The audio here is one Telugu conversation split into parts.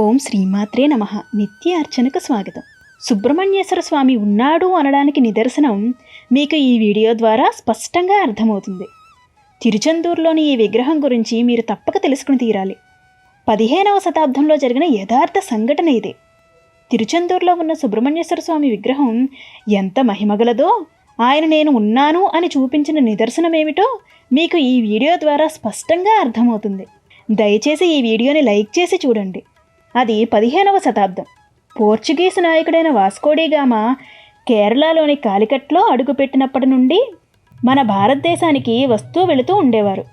ఓం శ్రీమాత్రే నమ. నిత్య అర్చనకు స్వాగతం. సుబ్రహ్మణ్యేశ్వర స్వామి ఉన్నాడు అనడానికి నిదర్శనం మీకు ఈ వీడియో ద్వారా స్పష్టంగా అర్థమవుతుంది. తిరుచందూరులోని ఈ విగ్రహం గురించి మీరు తప్పక తెలుసుకుని తీరాలి. పదిహేనవ శతాబ్దంలో జరిగిన యథార్థ సంఘటన ఇది. తిరుచందూరులో ఉన్న సుబ్రహ్మణ్యేశ్వర స్వామి విగ్రహం ఎంత మహిమగలదో ఆయన నేను ఉన్నాను అని చూపించిన నిదర్శనమేమిటో మీకు ఈ వీడియో ద్వారా స్పష్టంగా అర్థమవుతుంది. దయచేసి ఈ వీడియోని లైక్ చేసి చూడండి. అది పదిహేనవ శతాబ్దం. పోర్చుగీస్ నాయకుడైన వాస్కోడిగామా కేరళలోని కాలికట్లో అడుగుపెట్టినప్పటి నుండి మన భారతదేశానికి వస్తూ వెళుతూ ఉండేవారు.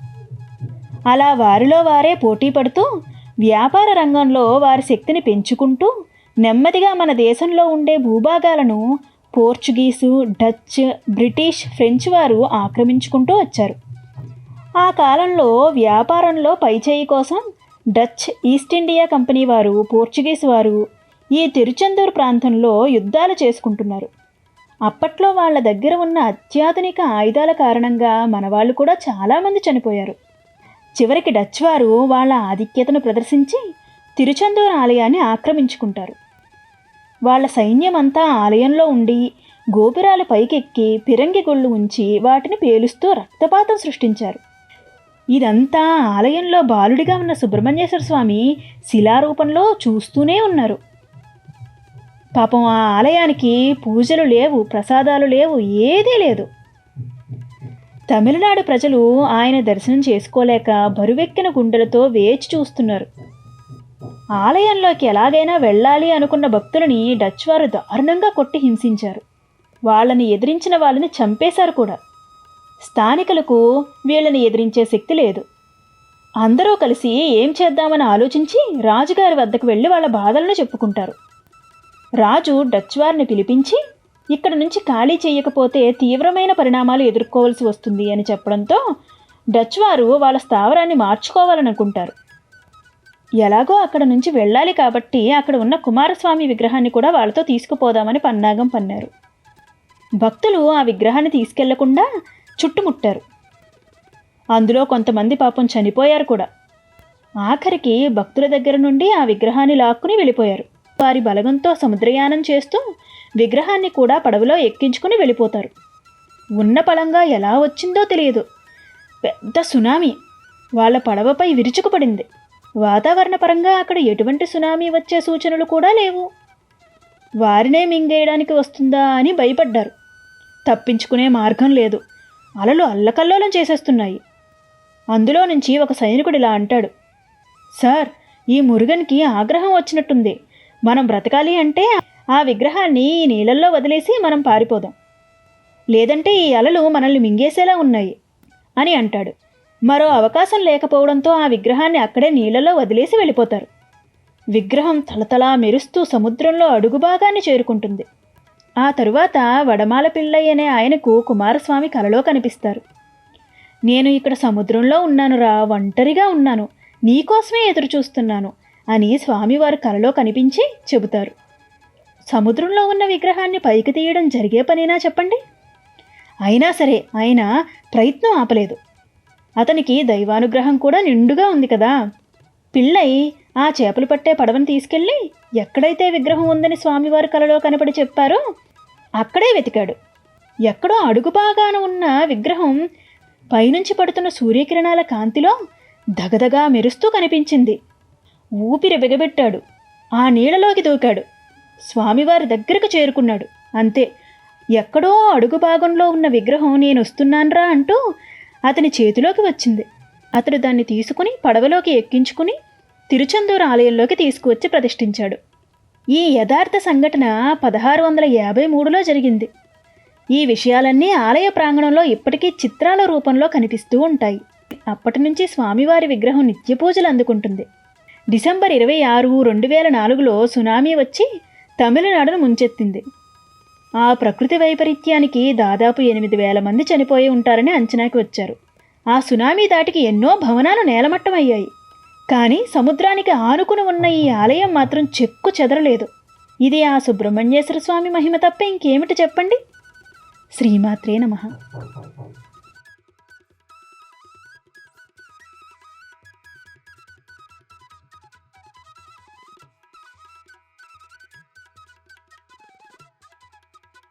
అలా వారిలో వారే పోటీ పడుతూ వ్యాపార రంగంలో వారి శక్తిని పెంచుకుంటూ నెమ్మదిగా మన దేశంలో ఉండే భూభాగాలను పోర్చుగీసు డచ్ బ్రిటిష్ ఫ్రెంచ్ వారు ఆక్రమించుకుంటూ వచ్చారు. ఆ కాలంలో వ్యాపారంలో పైచేయి కోసం డచ్ ఈస్ట్ ఇండియా కంపెనీ వారు పోర్చుగీస్ వారు ఈ తిరుచెందూరు ప్రాంతంలో యుద్ధాలు చేసుకుంటున్నారు. అప్పట్లో వాళ్ళ దగ్గర ఉన్న అత్యాధునిక ఆయుధాల కారణంగా మన వాళ్ళు కూడా చాలామంది చనిపోయారు. చివరికి డచ్ వారు వాళ్ళ ఆధిక్యతను ప్రదర్శించి తిరుచెందూరు ఆలయాన్ని ఆక్రమించుకుంటారు. వాళ్ళ సైన్యమంతా ఆలయంలో ఉండి గోపురాల పైకెక్కి పిరంగి గొళ్ళు ఉంచి వాటిని పేలుస్తూ రక్తపాతం సృష్టించారు. ఇదంతా ఆలయంలో బాలుడిగా ఉన్న సుబ్రహ్మణ్యేశ్వర స్వామి శిలారూపంలో చూస్తూనే ఉన్నారు. పాపం ఆ ఆలయానికి పూజలు లేవు ప్రసాదాలు లేవు ఏదీ లేదు. తమిళనాడు ప్రజలు ఆయన దర్శనం చేసుకోలేక బరువెక్కిన గుండెలతో వేచి చూస్తున్నారు. ఆలయంలోకి ఎలాగైనా వెళ్ళాలి అనుకున్న భక్తులని డచ్ వారు దారుణంగా కొట్టి హింసించారు. వాళ్ళని ఎదిరించిన వాళ్ళని చంపేశారు కూడా. స్థానికులకు వీళ్ళని ఎదిరించే శక్తి లేదు. అందరూ కలిసి ఏం చేద్దామని ఆలోచించి రాజుగారి వద్దకు వెళ్ళి వాళ్ళ బాధలను చెప్పుకుంటారు. రాజు డచ్ వారిని పిలిపించి ఇక్కడ నుంచి ఖాళీ చేయకపోతే తీవ్రమైన పరిణామాలు ఎదుర్కోవాల్సి వస్తుంది అని చెప్పడంతో డచ్ వారు వాళ్ళ స్థావరాన్ని మార్చుకోవాలనుకుంటారు. ఎలాగో అక్కడ నుంచి వెళ్ళాలి కాబట్టి అక్కడ ఉన్న కుమారస్వామి విగ్రహాన్ని కూడా వాళ్ళతో తీసుకుపోదామని పన్నాగం పన్నారు. భక్తులు ఆ విగ్రహాన్ని తీసుకెళ్ళకుండా చుట్టుముట్టారు. అందులో కొంతమంది పాపం చనిపోయారు కూడా. ఆఖరికి భక్తుల దగ్గర నుండి ఆ విగ్రహాన్ని లాక్కుని వెళ్ళిపోయారు. వారి బలగంతో సముద్రయానం చేస్తూ విగ్రహాన్ని కూడా పడవలో ఎక్కించుకుని వెళ్ళిపోతారు. ఉన్న పలంగా ఎలా వచ్చిందో తెలియదు. పెద్ద సునామీ. వాళ్ళ పడవపై విరుచుకుపడింది. వాతావరణ పరంగా అక్కడ ఎటువంటి సునామీ వచ్చే సూచనలు కూడా లేవు. వారినే మింగేయడానికి వస్తుందా అని భయపడ్డారు. తప్పించుకునే మార్గం లేదు. అలలు అల్లకల్లోలం చేసేస్తున్నాయి. అందులో నుంచి ఒక సైనికుడు ఇలా అంటాడు సార్ ఈ మురుగన్కి ఆగ్రహం వచ్చినట్టుంది. మనం బ్రతకాలి అంటే ఆ విగ్రహాన్ని ఈ నీళ్ళల్లో వదిలేసి మనం పారిపోదాం. లేదంటే ఈ అలలు మనల్ని మింగేసేలా ఉన్నాయి అని అంటాడు. మరో అవకాశం లేకపోవడంతో ఆ విగ్రహాన్ని అక్కడే నీళ్ళలో వదిలేసి వెళ్ళిపోతారు. విగ్రహం తలతలా మెరుస్తూ సముద్రంలో అడుగు భాగాన్ని చేరుకుంటుంది. ఆ తరువాత వడమాల పిల్లయ్య అనే ఆయనకు కుమారస్వామి కలలో కనిపిస్తారు. నేను ఇక్కడ సముద్రంలో ఉన్నానురా ఒంటరిగా ఉన్నాను నీకోసమే ఎదురు చూస్తున్నాను అని స్వామివారు కలలో కనిపించి చెబుతారు. సముద్రంలో ఉన్న విగ్రహాన్ని పైకి తీయడం జరిగే పనేనా చెప్పండి? అయినా సరే ఆయన ప్రయత్నం ఆపలేదు. అతనికి దైవానుగ్రహం కూడా నిండుగా ఉంది కదా. పిళ్ళై ఆ చేపలు పట్టే పడవను తీసుకెళ్ళి ఎక్కడైతే విగ్రహం ఉందని స్వామివారి కలలో కనపడి చెప్పారో అక్కడే వెతికాడు. ఎక్కడో అడుగు బాగాన ఉన్న విగ్రహం పైనుంచి పడుతున్న సూర్యకిరణాల కాంతిలో దగదగా మెరుస్తూ కనిపించింది. ఊపిరి బిగబెట్టాడు ఆ నీళ్ళలోకి దూకాడు. స్వామివారి దగ్గరకు చేరుకున్నాడు. అంతే ఎక్కడో అడుగు భాగంలో ఉన్న విగ్రహం నేను వస్తున్నానరా అంటూ అతని చేతిలోకి వచ్చింది. అతడు దాన్ని తీసుకుని పడవలోకి ఎక్కించుకుని తిరుచందూరు ఆలయంలోకి తీసుకువచ్చి ప్రతిష్ఠించాడు. ఈ యథార్థ సంఘటన పదహారు వందల యాభై మూడులో జరిగింది. ఈ విషయాలన్నీ ఆలయ ప్రాంగణంలో ఇప్పటికీ చిత్రాల రూపంలో కనిపిస్తూ ఉంటాయి. అప్పటి నుంచి స్వామివారి విగ్రహం నిత్య పూజలు అందుకుంటుంది. డిసెంబర్ ఇరవై ఆరు రెండు వేల నాలుగులో సునామీ వచ్చి తమిళనాడును ముంచెత్తింది. ఆ ప్రకృతి వైపరీత్యానికి దాదాపు ఎనిమిది వేల మంది చనిపోయి ఉంటారని అంచనాకి వచ్చారు. ఆ సునామీ దాటికి ఎన్నో భవనాలు నేలమట్టమయ్యాయి. కానీ సముద్రానికి ఆనుకుని ఉన్న ఈ ఆలయం మాత్రం చెక్కు చెదరలేదు. ఇది ఆ సుబ్రహ్మణ్యేశ్వర స్వామి మహిమ తప్ప ఇంకేమిటి చెప్పండి? శ్రీమాత్రే నమ.